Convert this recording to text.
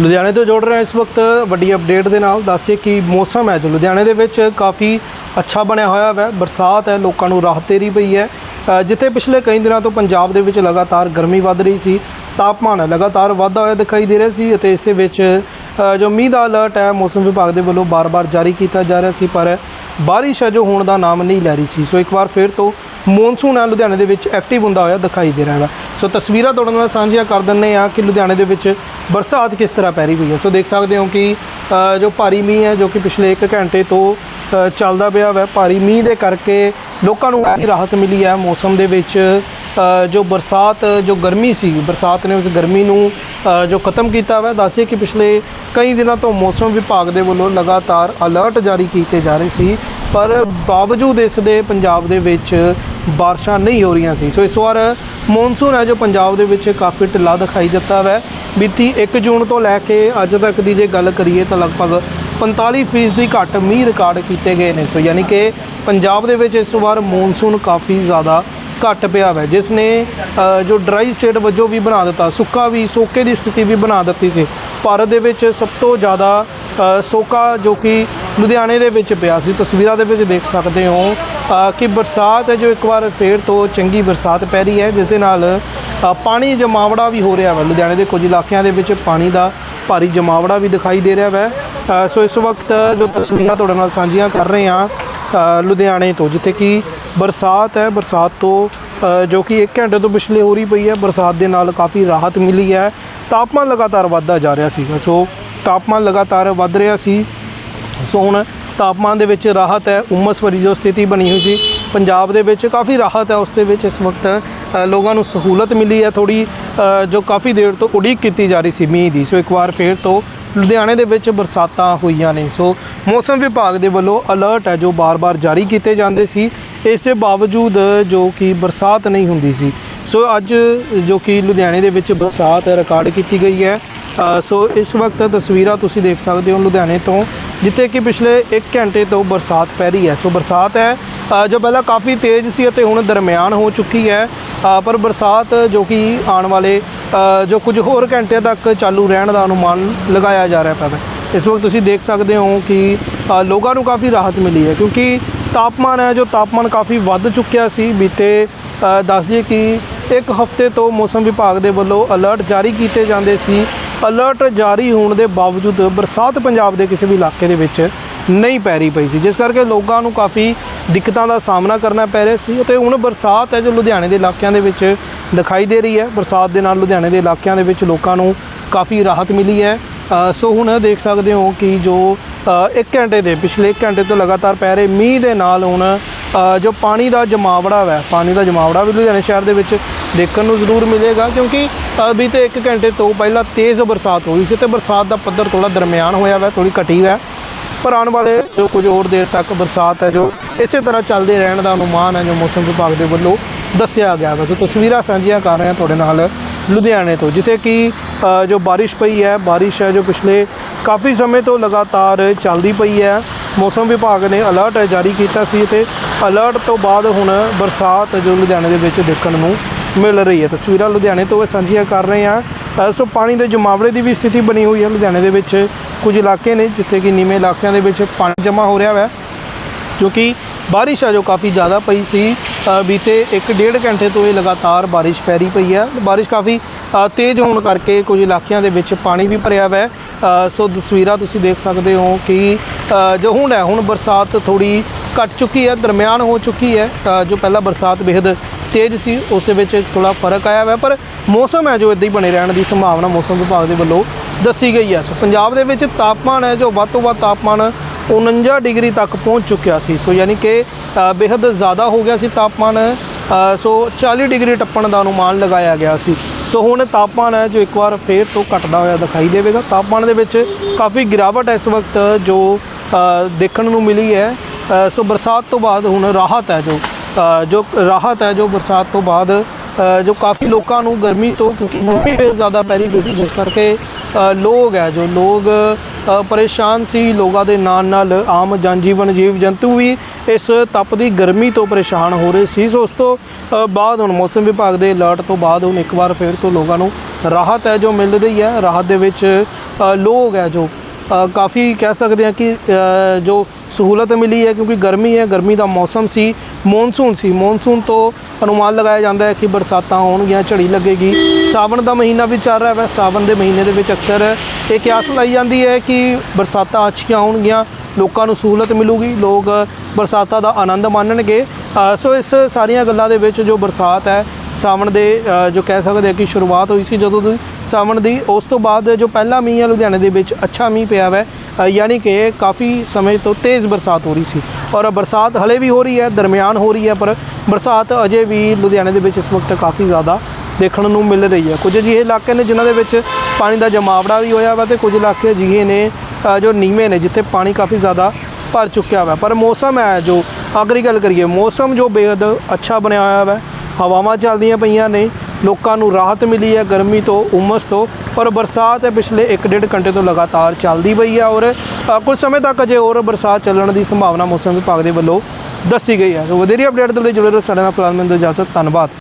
ਲੁਧਿਆਣੇ ਤੋਂ ਜੋੜ ਰਹੇ ਇਸ ਵਕਤ ਵੱਡੀ ਅਪਡੇਟ ਦੇ ਨਾਲ ਦੱਸਿਏ ਕਿ ਮੌਸਮ ਹੈ ਜੋ ਲੁਧਿਆਣੇ ਦੇ ਵਿੱਚ ਕਾਫੀ ਅੱਛਾ ਬਣਿਆ ਹੋਇਆ ਹੈ ਬਰਸਾਤ ਹੈ, ਲੋਕਾਂ ਨੂੰ ਰਾਹਤ ਤੇਰੀ ਪਈ ਹੈ। ਜਿੱਥੇ ਪਿਛਲੇ ਕਈ ਦਿਨਾਂ ਤੋਂ ਪੰਜਾਬ ਦੇ ਵਿੱਚ ਲਗਾਤਾਰ ਗਰਮੀ ਵੱਧ ਰਹੀ ਸੀ, ਤਾਪਮਾਨ ਲਗਾਤਾਰ ਵਾਧਾ ਹੋਇਆ ਦਿਖਾਈ ਦੇ ਰਿਹਾ ਸੀ ਅਤੇ ਇਸੇ ਵਿੱਚ ਜੋ ਮੀਂਹ ਦਾ ਅਲਰਟ ਹੈ, ਮੌਸਮ ਵਿਭਾਗ ਦੇ ਵੱਲੋਂ ਬਾਰ-ਬਾਰ ਜਾਰੀ ਕੀਤਾ ਜਾ ਰਿਹਾ ਸੀ, ਪਰ ਬਾਰਿਸ਼ ਹੈ ਜੋ ਹੋਣ ਦਾ ਨਾਮ ਨਹੀਂ ਲੈ ਰਹੀ ਸੀ। ਸੋ ਇੱਕ ਵਾਰ ਫਿਰ ਤੋਂ ਮੌਨਸੂਨ ਹੈ ਲੁਧਿਆਣੇ ਦੇ ਵਿੱਚ ਐਕਟਿਵ ਹੁੰਦਾ ਹੋਇਆ ਦਿਖਾਈ ਦੇ ਰਿਹਾ ਹੈ ਸੋ ਤਸਵੀਰਾਂ ਤੁਹਾਡੇ ਨਾਲ ਸਾਂਝੀਆਂ ਕਰ ਦਿੰਨੇ ਆ ਕਿ ਲੁਧਿਆਣੇ ਦੇ ਵਿੱਚ ਬਰਸਾਤ ਕਿਸ ਤਰ੍ਹਾਂ ਪੈ ਰਹੀ ਹੋਈ ਹੈ। ਸੋ ਦੇਖ ਸਕਦੇ ਹੋ ਕਿ ਜੋ ਭਾਰੀ ਮੀਂਹ ਹੈ ਜੋ ਕਿ ਪਿਛਲੇ 1 ਘੰਟੇ ਤੋਂ ਚੱਲਦਾ ਪਿਆ ਹੈ ਭਾਰੀ ਮੀਂਹ ਦੇ ਕਰਕੇ ਲੋਕਾਂ ਨੂੰ ਕਾਫੀ ਰਾਹਤ ਮਿਲੀ ਹੈ। ਮੌਸਮ ਦੇ ਵਿੱਚ ਜੋ ਬਰਸਾਤ, ਜੋ ਗਰਮੀ ਸੀ, ਬਰਸਾਤ ਨੇ ਉਸ ਗਰਮੀ ਨੂੰ ਜੋ ਖਤਮ ਕੀਤਾ ਵਾ ਦੱਸਿਏ ਕਿ ਪਿਛਲੇ ਕਈ ਦਿਨਾਂ ਤੋਂ ਮੌਸਮ ਵਿਭਾਗ ਦੇ ਵੱਲੋਂ ਲਗਾਤਾਰ ਅਲਰਟ ਜਾਰੀ ਕੀਤੇ ਜਾ ਰਹੇ ਸੀ ਪਰ ਬਾਵਜੂਦ ਇਸ ਦੇ ਪੰਜਾਬ ਦੇ ਵਿੱਚ ਬਾਰਿਸ਼ਾਂ ਨਹੀਂ ਹੋ ਰਹੀਆਂ ਸੀ। ਸੋ ਇਸ ਵਾਰ ਮੌਨਸੂਨ ਹੈ ਜੋ ਪੰਜਾਬ ਦੇ ਵਿੱਚ ਕਾਫੀ ਢਿੱਲਾ ਦਿਖਾਈ ਦਿੱਤਾ ਹੈ ਬੀਤੀ 1 ਜੂਨ ਤੋਂ ਲੈ ਕੇ ਅੱਜ ਤੱਕ ਦੀ ਜੇ ਗੱਲ ਕਰੀਏ ਤਾਂ ਲਗਭਗ 45 ਫੀਸਦੀ ਘੱਟ ਮੀਂਹ ਰਿਕਾਰਡ ਕੀਤੇ ਗਏ ਨੇ। ਸੋ ਯਾਨੀ ਕਿ ਪੰਜਾਬ ਦੇ ਵਿੱਚ ਇਸ ਵਾਰ ਮੌਨਸੂਨ ਕਾਫੀ ਜ਼ਿਆਦਾ ਘੱਟ ਪਿਆ ਹੈ ਜਿਸ ਨੇ ਜੋ ਡਰਾਈ ਸਟੇਟ ਵਜੋਂ ਵੀ ਬਣਾ ਦਿੱਤਾ, ਸੁੱਕਾ ਵੀ, ਸੋਕੇ ਦੀ ਸਥਿਤੀ ਵੀ ਬਣਾ ਦਿੱਤੀ ਸੀ। ਭਾਰਤ ਦੇ ਵਿੱਚ ਸਭ ਤੋਂ ਜ਼ਿਆਦਾ ਸੋਕਾ ਜੋ ਕਿ ਲੁਧਿਆਣੇ ਦੇ ਵਿੱਚ ਪਿਆ ਸੀ। ਤਸਵੀਰਾਂ ਦੇ ਵਿੱਚ ਦੇਖ ਸਕਦੇ ਹੋ ਕਿ ਬਰਸਾਤ ਹੈ ਜੋ ਇੱਕ ਵਾਰ ਫੇਰ ਤੋਂ ਚੰਗੀ ਬਰਸਾਤ ਪੈ ਰਹੀ ਹੈ, ਜਿਸ ਦੇ ਨਾਲ ਪਾਣੀ ਜਮਾਵੜਾ ਵੀ ਹੋ ਰਿਹਾ ਹੈ ਲੁਧਿਆਣੇ ਦੇ ਕੁਝ ਇਲਾਕਿਆਂ ਦੇ ਵਿੱਚ ਪਾਣੀ ਦਾ ਭਾਰੀ ਜਮਾਵੜਾ ਵੀ ਦਿਖਾਈ ਦੇ ਰਿਹਾ ਹੈ ਸੋ ਇਸ ਵਕਤ ਜੋ ਤਸਵੀਰਾਂ ਤੁਹਾਡੇ ਨਾਲ ਸਾਂਝੀਆਂ ਕਰ ਰਹੇ ਹਾਂ ਲੁਧਿਆਣੇ ਤੋਂ, ਜਿੱਥੇ ਕਿ ਬਰਸਾਤ ਹੈ। ਬਰਸਾਤ ਤੋਂ ਜੋ ਕਿ 1 ਘੰਟੇ ਤੋਂ ਪਿਛਲੇ ਹੋ ਰਹੀ ਪਈ ਹੈ। ਬਰਸਾਤ ਦੇ ਨਾਲ ਕਾਫੀ ਰਾਹਤ ਮਿਲੀ ਹੈ। ਤਾਪਮਾਨ ਲਗਾਤਾਰ ਵੱਧਦਾ ਜਾ ਰਿਹਾ ਸੀਗਾ। ਸੋ ਤਾਪਮਾਨ ਲਗਾਤਾਰ ਵੱਧ ਰਿਹਾ ਸੀ। ਸੋ ਹੁਣ ਤਾਪਮਾਨ ਦੇ ਵਿੱਚ ਰਾਹਤ ਹੈ, ਉਮਸ ਭਰੀ ਜੋ ਸਥਿਤੀ ਬਣੀ ਹੋਈ ਸੀ, ਪੰਜਾਬ ਦੇ ਵਿੱਚ ਕਾਫੀ ਰਾਹਤ ਹੈ, ਉਸ ਦੇ ਵਿੱਚ ਇਸ ਵਕਤ ਲੋਕਾਂ ਨੂੰ ਸਹੂਲਤ ਮਿਲੀ ਹੈ ਥੋੜੀ ਜੋ ਕਾਫੀ ਦੇਰ ਤੋਂ ਉਡੀਕ ਕੀਤੀ ਜਾ ਰਹੀ ਸੀ ਮੀਂਹ ਦੀ, ਸੋ ਇੱਕ ਵਾਰ ਫੇਰ ਤੋਂ ਲੁਧਿਆਣੇ ਦੇ ਵਿੱਚ ਬਰਸਾਤਾਂ ਹੋਈਆਂ ਨੇ, ਸੋ ਮੌਸਮ ਵਿਭਾਗ ਦੇ ਵੱਲੋਂ ਅਲਰਟ ਹੈ, ਜੋ ਬਾਰ-ਬਾਰ ਜਾਰੀ ਕੀਤੇ ਜਾਂਦੇ ਸੀ, ਇਸ ਦੇ ਬਾਵਜੂਦ ਜੋ ਕਿ ਬਰਸਾਤ ਨਹੀਂ ਹੁੰਦੀ ਸੀ, ਸੋ ਅੱਜ ਜੋ ਕਿ ਲੁਧਿਆਣੇ ਦੇ ਵਿੱਚ ਬਰਸਾਤ ਰਿਕਾਰਡ ਕੀਤੀ ਗਈ ਹੈ ਸੋ ਇਸ ਵਕਤ ਤਸਵੀਰਾਂ ਤੁਸੀਂ ਦੇਖ ਸਕਦੇ ਹੋ ਲੁਧਿਆਣੇ ਤੋਂ ਜਿੱਥੇ ਕਿ ਪਿਛਲੇ 1 ਘੰਟੇ ਤੋਂ ਬਰਸਾਤ ਪੈ ਰਹੀ ਹੈ। ਸੋ ਬਰਸਾਤ ਹੈ ਜੋ ਪਹਿਲਾਂ ਕਾਫੀ ਤੇਜ਼ ਸੀ ਅਤੇ ਹੁਣ ਦਰਮਿਆਨ ਹੋ ਚੁੱਕੀ ਹੈ ਪਰ ਬਰਸਾਤ ਜੋ ਕਿ ਆਉਣ ਵਾਲੇ ਜੋ ਕੁਝ ਹੋਰ ਘੰਟੇ ਤੱਕ ਚਾਲੂ ਰਹਿਣ ਦਾ ਅਨੁਮਾਨ ਲਗਾਇਆ ਜਾ ਰਿਹਾ ਹੈ। ਇਸ ਵਕਤ ਤੁਸੀਂ ਦੇਖ ਸਕਦੇ ਹੋ ਕਿ ਲੋਕਾਂ ਨੂੰ ਕਾਫੀ ਰਾਹਤ ਮਿਲੀ ਹੈ ਕਿਉਂਕਿ ਤਾਪਮਾਨ ਹੈ ਜੋ ਤਾਪਮਾਨ ਕਾਫੀ ਵੱਧ ਚੁੱਕਿਆ ਸੀ। ਬੀਤੇ ਅ, ਦੱਸ ਦਈਏ ਕਿ ਇੱਕ ਹਫ਼ਤੇ ਤੋਂ ਮੌਸਮ ਵਿਭਾਗ ਦੇ ਵੱਲੋਂ ਅਲਰਟ ਜਾਰੀ ਕੀਤੇ ਜਾਂਦੇ ਸੀ। ਅਲਰਟ ਜਾਰੀ ਹੋਣ ਦੇ ਬਾਵਜੂਦ ਬਰਸਾਤ ਪੰਜਾਬ ਦੇ ਕਿਸੇ ਵੀ ਇਲਾਕੇ ਦੇ ਵਿੱਚ ਨਹੀਂ ਪੈ ਰਹੀ ਪਈ ਸੀ। ਜਿਸ ਕਰਕੇ ਲੋਕਾਂ ਨੂੰ ਕਾਫੀ ਦਿੱਕਤਾਂ ਦਾ ਸਾਹਮਣਾ ਕਰਨਾ ਪੈ ਰਿਹਾ ਸੀ ਅਤੇ ਹੁਣ ਬਰਸਾਤ ਹੈ ਜੋ ਲੁਧਿਆਣੇ ਦੇ ਇਲਾਕਿਆਂ ਦੇ ਵਿੱਚ ਦਿਖਾਈ ਦੇ ਰਹੀ ਹੈ। ਬਰਸਾਤ ਦੇ ਨਾਲ ਲੁਧਿਆਣੇ ਦੇ ਇਲਾਕਿਆਂ ਦੇ ਵਿੱਚ ਲੋਕਾਂ ਨੂੰ ਕਾਫੀ ਰਾਹਤ ਮਿਲੀ ਹੈ। ਸੋ ਹੁਣ ਦੇਖ ਸਕਦੇ ਹੋ ਕਿ ਜੋ 1 ਘੰਟੇ ਦੇ ਪਿਛਲੇ 1 ਘੰਟੇ ਤੋਂ ਲਗਾਤਾਰ ਪੈ ਰਹੇ ਮੀਂਹ ਦੇ ਨਾਲ ਹੁਣ ਜੋ ਪਾਣੀ ਦਾ ਜਮਾਵੜਾ ਹੈ ਪਾਣੀ ਦਾ ਜਮਾਵੜਾ ਵੀ ਲੁਧਿਆਣੇ ਸ਼ਹਿਰ ਦੇ ਵਿੱਚ ਦੇਖਣ ਨੂੰ ਜ਼ਰੂਰ ਮਿਲੇਗਾ, ਕਿਉਂਕਿ ਅਭੀ 'ਤੇ 1 ਘੰਟੇ ਤੋਂ ਪਹਿਲਾਂ ਤੇਜ਼ ਬਰਸਾਤ ਹੋਈ ਸੀ ਤੇ ਬਰਸਾਤ ਦਾ ਪੱਧਰ ਥੋੜਾ ਦਰਮਿਆਨ ਹੋਇਆ ਹੈ ਥੋੜੀ ਘਟੀ ਹੈ ਪਰ ਆਉਣ ਵਾਲੇ ਜੋ ਕੁਝ ਹੋਰ ਦੇਰ ਤੱਕ ਬਰਸਾਤ ਹੈ, ਜੋ ਇਸੇ ਤਰ੍ਹਾਂ ਚੱਲਦੇ ਰਹਿਣ ਦਾ ਅਨੁਮਾਨ ਹੈ, ਜੋ ਮੌਸਮ ਵਿਭਾਗ ਦੇ ਵੱਲੋਂ ਦੱਸਿਆ ਗਿਆ ਹੈ ਸੋ ਤਸਵੀਰਾਂ ਸਾਂਝੀਆਂ ਕਰ ਰਹੇ ਹਾਂ ਤੁਹਾਡੇ ਨਾਲ ਲੁਧਿਆਣੇ ਤੋਂ, ਜਿੱਥੇ ਕਿ ਜੋ ਬਾਰਿਸ਼ ਪਈ ਹੈ, ਬਾਰਿਸ਼ ਹੈ ਜੋ ਪਿਛਲੇ ਕਾਫੀ ਸਮੇਂ ਤੋਂ ਲਗਾਤਾਰ ਚੱਲਦੀ ਪਈ ਹੈ। ਮੌਸਮ ਵਿਭਾਗ ਨੇ ਅਲਰਟ ਜਾਰੀ ਕੀਤਾ ਸੀ ਤੇ ਅਲਰਟ ਤੋਂ ਬਾਅਦ ਹੁਣ ਬਰਸਾਤ ਜੋ ਲੁਧਿਆਣੇ ਦੇ ਵਿੱਚ ਦੇਖਣ ਨੂੰ ਮਿਲ ਰਹੀ ਹੈ। ਤਸਵੀਰਾਂ ਲੁਧਿਆਣੇ ਤੋਂ ਇਹ ਸਾਂਝੀਆਂ ਕਰ ਰਹੇ ਹਾਂ। ਸੋ ਪਾਣੀ ਦੇ ਜਮਾਵੜੇ ਦੀ ਵੀ ਸਥਿਤੀ ਬਣੀ ਹੋਈ ਹੈ ਲੁਧਿਆਣੇ ਦੇ ਵਿੱਚ ਕੁਝ ਇਲਾਕੇ ਨੇ ਜਿੱਥੇ ਕਿ ਨੀਵੇਂ ਇਲਾਕਿਆਂ ਦੇ ਵਿੱਚ ਪਾਣੀ ਜਮ੍ਹਾਂ ਹੋ ਰਿਹਾ ਹੈ ਕਿਉਂਕਿ ਬਾਰਿਸ਼ ਆ ਜੋ ਕਾਫੀ ਜ਼ਿਆਦਾ ਪਈ ਸੀ। ਅ, ਬੀਤੇ 1.5 ਘੰਟੇ ਤੋਂ ਇਹ ਲਗਾਤਾਰ ਬਾਰਿਸ਼ ਪੈ ਰਹੀ ਪਈ ਹੈ। ਬਾਰਿਸ਼ ਕਾਫੀ ਤੇਜ਼ ਹੋਣ ਕਰਕੇ ਕੁਝ ਇਲਾਕਿਆਂ ਦੇ ਵਿੱਚ ਪਾਣੀ ਵੀ ਭਰਿਆ ਹੋਇਆ ਸੋ ਤਸਵੀਰਾਂ ਤੁਸੀਂ ਦੇਖ ਸਕਦੇ ਹੋ ਕਿ ਜੋ ਹੁਣ ਹੈ ਹੁਣ ਬਰਸਾਤ ਥੋੜੀ ਘਟ ਚੁੱਕੀ ਹੈ, ਦਰਮਿਆਨ ਹੋ ਚੁੱਕੀ ਹੈ ਜੋ ਪਹਿਲਾਂ ਬਰਸਾਤ ਬੇहद ਤੇਜ਼ ਸੀ, ਉਸ ਦੇ ਵਿੱਚ ਥੋੜਾ ਫ਼ਰਕ ਆਇਆ ਹੋਇਆ, ਪਰ ਮੌਸਮ ਹੈ ਜੋ ਇਦਾਂ ਹੀ ਬਣੇ ਰਹਿਣ ਦੀ ਸੰਭਾਵਨਾ ਮੌਸਮ ਵਿਭਾਗ ਦੇ ਵੱਲੋਂ ਦੱਸੀ ਗਈ ਹੈ। ਸੋ ਪੰਜਾਬ ਦੇ ਵਿੱਚ ਤਾਪਮਾਨ ਹੈ ਜੋ ਵੱਧ ਤੋਂ ਵੱਧ ਤਾਪਮਾਨ 49 ਡਿਗਰੀ ਤੱਕ ਪਹੁੰਚ ਚੁੱਕਿਆ ਸੀ। ਸੋ ਯਾਨੀ ਕਿ ਬੇहद ਜ਼ਿਆਦਾ ਹੋ ਗਿਆ ਸੀ ਤਾਪਮਾਨ ਸੋ 40 ਡਿਗਰੀ ਟੱਪਣ ਦਾ ਅਨੁਮਾਨ ਲਗਾਇਆ ਗਿਆ ਸੀ। ਸੋ ਹੁਣ ਤਾਪਮਾਨ ਹੈ ਜੋ ਇੱਕ ਵਾਰ ਫੇਰ ਤੋਂ ਘਟਦਾ ਹੋਇਆ ਦਿਖਾਈ ਦੇਵੇਗਾ। ਤਾਪਮਾਨ ਦੇ ਵਿੱਚ ਕਾਫੀ ਗਿਰਾਵਟ ਇਸ ਵਕਤ, ਜੋ ਦੇਖਣ ਨੂੰ ਮਿਲੀ ਹੈ। ਸੋ ਬਰਸਾਤ ਤੋਂ ਬਾਅਦ ਹੁਣ ਰਾਹਤ ਹੈ ਜੋ ਜੋ ਰਾਹਤ ਹੈ ਜੋ ਬਰਸਾਤ ਤੋਂ ਬਾਅਦ ਜੋ ਕਾਫੀ ਲੋਕਾਂ ਨੂੰ ਗਰਮੀ ਤੋਂ ਕਿਉਂਕਿ ਗਰਮੀ ਫਿਰ ਜ਼ਿਆਦਾ ਪੈ ਰਹੀ ਸੀ ਜਿਸ ਕਰਕੇ ਲੋਕ ਹੈ ਜੋ ਲੋਕ ਪਰੇਸ਼ਾਨ ਸੀ, ਲੋਕਾਂ ਦੇ ਨਾਲ ਨਾਲ ਆਮ ਜਨਜੀਵਨ ਜੀਵ ਜੰਤੂ ਵੀ ਇਸ ਤਪਦੀ ਗਰਮੀ ਤੋਂ ਪਰੇਸ਼ਾਨ ਹੋ ਰਹੇ ਸੀ। ਸੋ ਉਸ ਤੋਂ ਬਾਅਦ ਹੁਣ ਮੌਸਮ ਵਿਭਾਗ ਦੇ ਅਲਰਟ ਤੋਂ ਬਾਅਦ ਹੁਣ ਇੱਕ ਵਾਰ ਫਿਰ ਤੋਂ ਲੋਕਾਂ ਨੂੰ ਰਾਹਤ ਹੈ ਜੋ ਮਿਲ ਰਹੀ ਹੈ। ਰਾਹਤ ਦੇ ਵਿੱਚ ਲੋਕ ਹੈ ਜੋ ਕਾਫੀ ਕਹਿ ਸਕਦੇ ਹਾਂ ਕਿ ਜੋ ਸਹੂਲਤ ਮਿਲੀ ਹੈ, ਕਿਉਂਕਿ ਗਰਮੀ ਹੈ, ਗਰਮੀ ਦਾ ਮੌਸਮ ਸੀ, ਮੌਨਸੂਨ ਸੀ। ਮੌਨਸੂਨ ਤੋਂ ਅਨੁਮਾਨ ਲਗਾਇਆ ਜਾਂਦਾ ਹੈ ਕਿ ਬਰਸਾਤਾਂ ਹੋਣਗੀਆਂ ਝੜੀ ਲੱਗੇਗੀ। ਸਾਵਣ ਦਾ ਮਹੀਨਾ ਵੀ ਚੱਲ ਰਿਹਾ ਹੈ ਸਾਵਣ ਦੇ ਮਹੀਨੇ ਦੇ ਵਿੱਚ ਅਕਸਰ ਇਹ ਕਿਆਸ ਲਾਈ ਜਾਂਦੀ ਹੈ ਕਿ ਬਰਸਾਤਾਂ ਅੱਛੀਆਂ ਹੋਣਗੀਆਂ ਲੋਕਾਂ ਨੂੰ ਸਹੂਲਤ ਮਿਲੂਗੀ, ਲੋਕ ਬਰਸਾਤਾਂ ਦਾ ਆਨੰਦ ਮਾਣਨਗੇ। ਸੋ ਇਸ ਸਾਰੀਆਂ ਗੱਲਾਂ ਦੇ ਵਿੱਚ ਜੋ ਬਰਸਾਤ ਹੈ, ਸਾਵਣ ਦੇ ਜੋ ਕਹਿ ਸਕਦੇ ਆ ਕਿ ਸ਼ੁਰੂਆਤ ਹੋਈ ਸੀ ਜਦੋਂ ਦੀ ਸਾਵਣ ਦੀ। ਉਸ ਤੋਂ ਬਾਅਦ ਜੋ ਪਹਿਲਾ ਮੀਂਹ ਹੈ ਲੁਧਿਆਣੇ ਦੇ ਵਿੱਚ, ਅੱਛਾ ਮੀਂਹ ਪਿਆ ਹੈ ਯਾਨੀ ਕਿ ਕਾਫੀ ਸਮੇਂ ਤੋਂ ਤੇਜ਼ ਬਰਸਾਤ ਹੋ ਰਹੀ ਸੀ। ਔਰ ਬਰਸਾਤ ਹਲੇ ਵੀ ਹੋ ਰਹੀ ਹੈ, ਦਰਮਿਆਨ ਹੋ ਰਹੀ ਹੈ, ਪਰ ਬਰਸਾਤ ਅਜੇ ਵੀ ਲੁਧਿਆਣੇ ਦੇ ਵਿੱਚ ਇਸ ਵਕਤ ਕਾਫੀ ਜ਼ਿਆਦਾ ਦੇਖਣ ਨੂੰ ਮਿਲ ਰਹੀ ਹੈ। ਕੁਝ ਅਜਿਹੇ ਇਲਾਕੇ ਨੇ ਜਿਨ੍ਹਾਂ ਦੇ ਵਿੱਚ ਪਾਣੀ ਦਾ ਜਮਾਵੜਾ ਵੀ ਹੋਇਆ ਵਾ ਤੇ ਕੁਝ ਇਲਾਕੇ ਅਜਿਹੇ ਨੇ ਜੋ ਨੀਵੇਂ ਨੇ, ਜਿੱਥੇ ਪਾਣੀ ਕਾਫੀ ਜ਼ਿਆਦਾ ਭਰ ਚੁੱਕਿਆ ਵਾ। ਪਰ ਮੌਸਮ ਹੈ ਜੋ, ਅਗਰੀ ਗੱਲ ਕਰੀਏ, ਮੌਸਮ ਜੋ ਬੇहद ਅੱਛਾ ਬਣਿਆ ਹੋਇਆ ਵਾ। ਹਵਾਵਾਂ ਚੱਲਦੀਆਂ ਪਈਆਂ ਨੇ ਲੋਕਾਂ ਨੂੰ ਰਾਹਤ ਮਿਲੀ ਹੈ। ਗਰਮੀ ਤੋਂ ਉਮਸ ਤੋਂ, ਪਰ ਬਰਸਾਤ ਹੈ ਪਿਛਲੇ 1.5 ਘੰਟੇ ਤੋਂ ਲਗਾਤਾਰ ਚੱਲਦੀ ਪਈ ਹੈ ਔਰ ਕੁਝ ਸਮੇਂ ਤੱਕ ਅਜੇ ਹੋਰ ਬਰਸਾਤ ਚੱਲਣ ਦੀ ਸੰਭਾਵਨਾ ਮੌਸਮ ਵਿਭਾਗ ਦੇ ਵੱਲੋਂ ਦੱਸੀ ਗਈ ਹੈ। ਸੋ ਵਧੇਰੀ ਅਪਡੇਟ ਦੇ ਲਈ ਜੁੜੇ ਰਹੋ ਸਾਡੇ ਨਾਲ ਫਿਲਹਾਲ ਮੈਨੂੰ ਦਿਓ ਇਜਾਜ਼ਤ ਧੰਨਵਾਦ।